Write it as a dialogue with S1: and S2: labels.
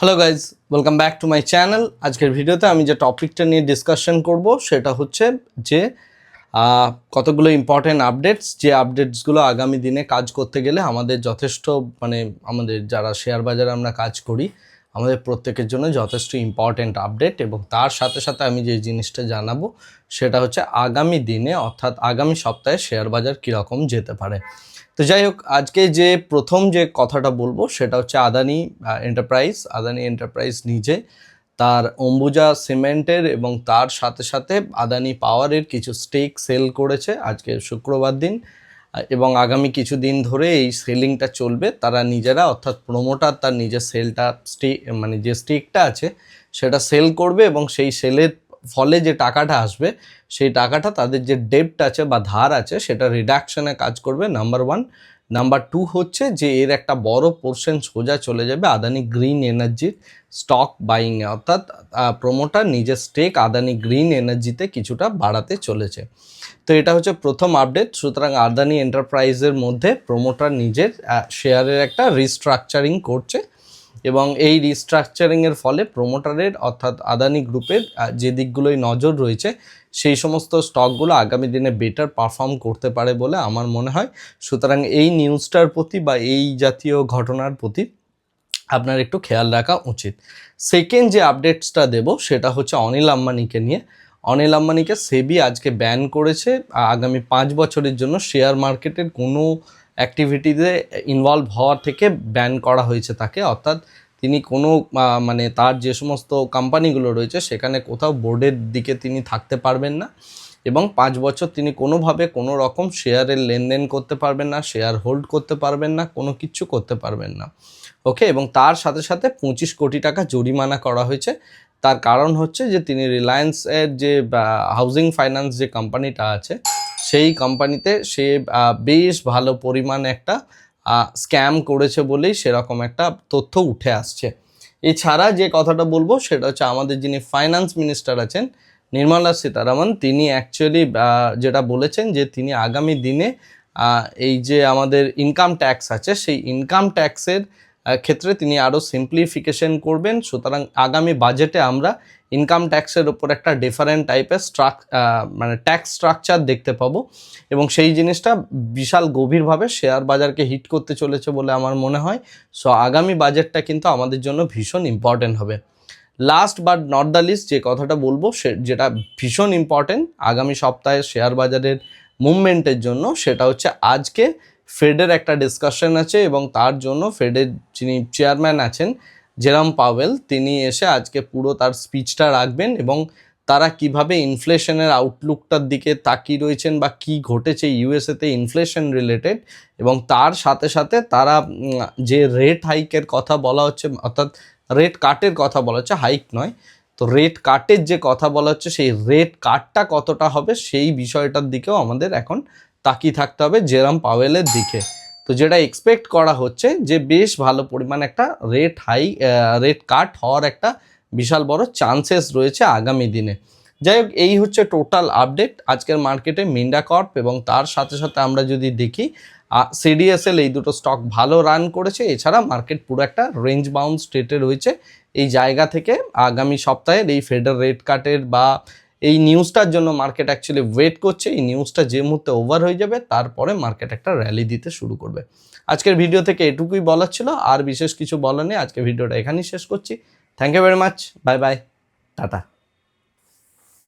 S1: Hello guys welcome back to my channel আজকের ভিডিওতে আমি যে টপিকটা নিয়ে ডিসকাশন করব, সেটা হচ্ছে যে কতগুলো ইম্পর্টেন্ট আপডেটস যে আপডেটসগুলো আগামী দিনে কাজ করতে গেলে আমাদের যথেষ্ট মানে আমাদের যারা শেয়ার বাজারে আমরা কাজ করি, আমাদের প্রত্যেকের জন্য যথেষ্ট ইম্পর্টেন্ট আপডেট এবং তার সাথে সাথে আমি যে জিনিসটা জানাব, সেটা হচ্ছে আগামী দিনে, অর্থাৎ আগামী সপ্তাহে শেয়ার বাজার কীরকম যেতে পারে। তো যাই হোক, আজকে যে প্রথম যে কথাটা বলব সেটা হচ্ছে আদানি এন্টারপ্রাইজ আদানি এন্টারপ্রাইজ নিজে। তার অম্বুজা সিমেন্টের এবং তার সাথে সাথে আদানি পাওয়ারের কিছু স্টেক সেল করেছে আজকে শুক্রবার দিন। এবং আগামী কিছু দিন ধরে এই সেলিংটা চলবে। তারা নিজেরা অর্থাৎ প্রোমোটার তার নিজের সেলটা, স্টে মানে যে স্টেকটা আছে সেটা সেল করবে এবং সেই সেলের ফলে যে টাকাটা আসবে, সেই টাকাটা তাদের যে ডেপ্ট আছে বা ধার আছে, সেটা রিডাকশনে কাজ করবে নাম্বার ওয়ান নাম্বার টু হচ্ছে যে এর একটা বড় পোর্শন সোজা চলে যাবে আদানি গ্রিন এনার্জির স্টক বাইংয়ে অর্থাৎ প্রোমোটার নিজের স্টেক আদানি গ্রিন এনার্জিতে কিছুটা বাড়াতে চলেছে। তো এটা হচ্ছে প্রথম আপডেট সুতরাং আদানি এন্টারপ্রাইজের মধ্যে প্রোমোটার নিজের শেয়ারের একটা রিস্ট্রাকচারিং করছে। এবং এই রিস্ট্রাকচারিংয়ের ফলে প্রোমোটারের অর্থাৎ আদানি গ্রুপের যে দিকগুলোই নজর রয়েছে, সেই সমস্ত স্টকগুলো আগামী দিনে বেটার পারফর্ম করতে পারে বলে আমার মনে হয়। সুতরাং এই নিউজটার প্রতি বা এই জাতীয় ঘটনার প্রতি আপনার একটু খেয়াল রাখা উচিত। সেকেন্ড যে আপডেটসটা দেব, সেটা হচ্ছে অনিল আম্বানিকে নিয়ে। অনিল আম্বানিকে সেবি আজকে ব্যান করেছে। আগামী পাঁচ বছরের জন্য শেয়ার মার্কেটের কোনো অ্যাক্টিভিটিতে ইনভলভ হওয়ার থেকে ব্যান করা হয়েছে তাকে। অর্থাৎ তিনি কোনো মানে তার যে সমস্ত কোম্পানিগুলো রয়েছে, সেখানে কোথাও বোর্ডের দিকে তিনি থাকতে পারবেন না এবং পাঁচ বছর তিনি কোনোভাবে কোনো রকম শেয়ারের লেনদেন করতে পারবেন না শেয়ার হোল্ড করতে পারবেন না, কোনো কিছু করতে পারবেন না। ওকে এবং তার সাথে সাথে পঁচিশ কোটি টাকা জরিমানা করা হয়েছে। তার কারণ হচ্ছে যে তিনি রিলায়েন্সের যে হাউজিং ফাইন্যান্স যে কোম্পানিটা আছে সেই কোম্পানিতে সে বেশ ভালো পরিমাণ একটা স্ক্যাম করেছে বলেই সেরকম একটা তথ্য উঠে আসছে। এছাড়া যে কথাটা বলব সেটা হচ্ছে আমাদের যিনি ফাইন্যান্স মিনিস্টার আছেন, নির্মলা সীতারামন, তিনি অ্যাকচুয়ালি যেটা বলেছেন যে তিনি আগামী দিনে এই যে আমাদের ইনকাম ট্যাক্স আছে, সেই ইনকাম ট্যাক্সের ক্ষেত্রে তিনি আরও সিম্পলিফিকেশন করবেন। সুতরাং আগামী বাজেটে আমরা ইনকাম ট্যাক্সের ওপর একটা ডিফারেন্ট টাইপের স্ট্রাক মানে ট্যাক্স স্ট্রাকচার দেখতে পাবো। এবং সেই জিনিসটা বিশাল গভীরভাবে শেয়ার বাজারকে হিট করতে চলেছে বলে আমার মনে হয়। সো আগামী বাজেটটা কিন্তু আমাদের জন্য ভীষণ ইম্পর্টেন্ট হবে। Last but not the least যে কথাটা বলব, সে যেটা ভীষণ ইম্পর্টেন্ট আগামী সপ্তাহে শেয়ার বাজারের মুভমেন্টের জন্য, সেটা হচ্ছে আজকে ফেডের একটা ডিসকাশন আছে এবং তার জন্য ফেডের যিনি চেয়ারম্যান আছেন জেরাম পাওয়েল, তিনি এসে আজকে পুরো তার স্পিচটা রাখবেন এবং তারা কীভাবে ইনফ্লেশনের আউটলুকটার দিকে তাকিয়ে রয়েছেন বা কি ঘটেছে ইউএসএতে ইনফ্লেশন রিলেটেড এবং তার সাথে সাথে তারা যে রেট হাইকের কথা বলা হচ্ছে, অর্থাৎ রেট কাটের কথা বলা হচ্ছে হাইক নয়, তো রেট কাটের যে কথা বলা হচ্ছে, সেই রেট কাটটা কতটা হবে সেই বিষয়টার দিকেও আমাদের এখন তাকিয়ে থাকতে হবে জেরাম পাওয়েলের দিকে। তো যেটা এক্সপেক্ট করা হচ্ছে যে বেশ ভালো পরিমাণ একটা রেট হাই রেট কাট হওয়ার একটা বিশাল বড় চান্সেস রয়েছে আগামী দিনে। যাই হোক, এই হচ্ছে টোটাল আপডেট আজকের মার্কেটে মিন্ডা কর্প এবং তার সাথে সাথে আমরা যদি দেখি সিডিএসএল এই দুটো স্টক ভালো রান করেছে। এছাড়া মার্কেট পুরো একটা রেঞ্জ বাউন্ড স্টেটে রয়েছে। এই জায়গা থেকে আগামী সপ্তাহের এই ফেডার রেট কাটের বা এই নিউজটার জন্য মার্কেট অ্যাকচুয়ালি ওয়েট করছে। এই নিউজটা যে মুহূর্তে ওভার হয়ে যাবে, তারপরে মার্কেট একটা র্যালি দিতে শুরু করবে। আজকের ভিডিও থেকে এটুকুই বলার ছিল, আর বিশেষ কিছু বলার নেই। আজকে ভিডিওটা এখানেই শেষ করছি। Thank you very much bye bye tata.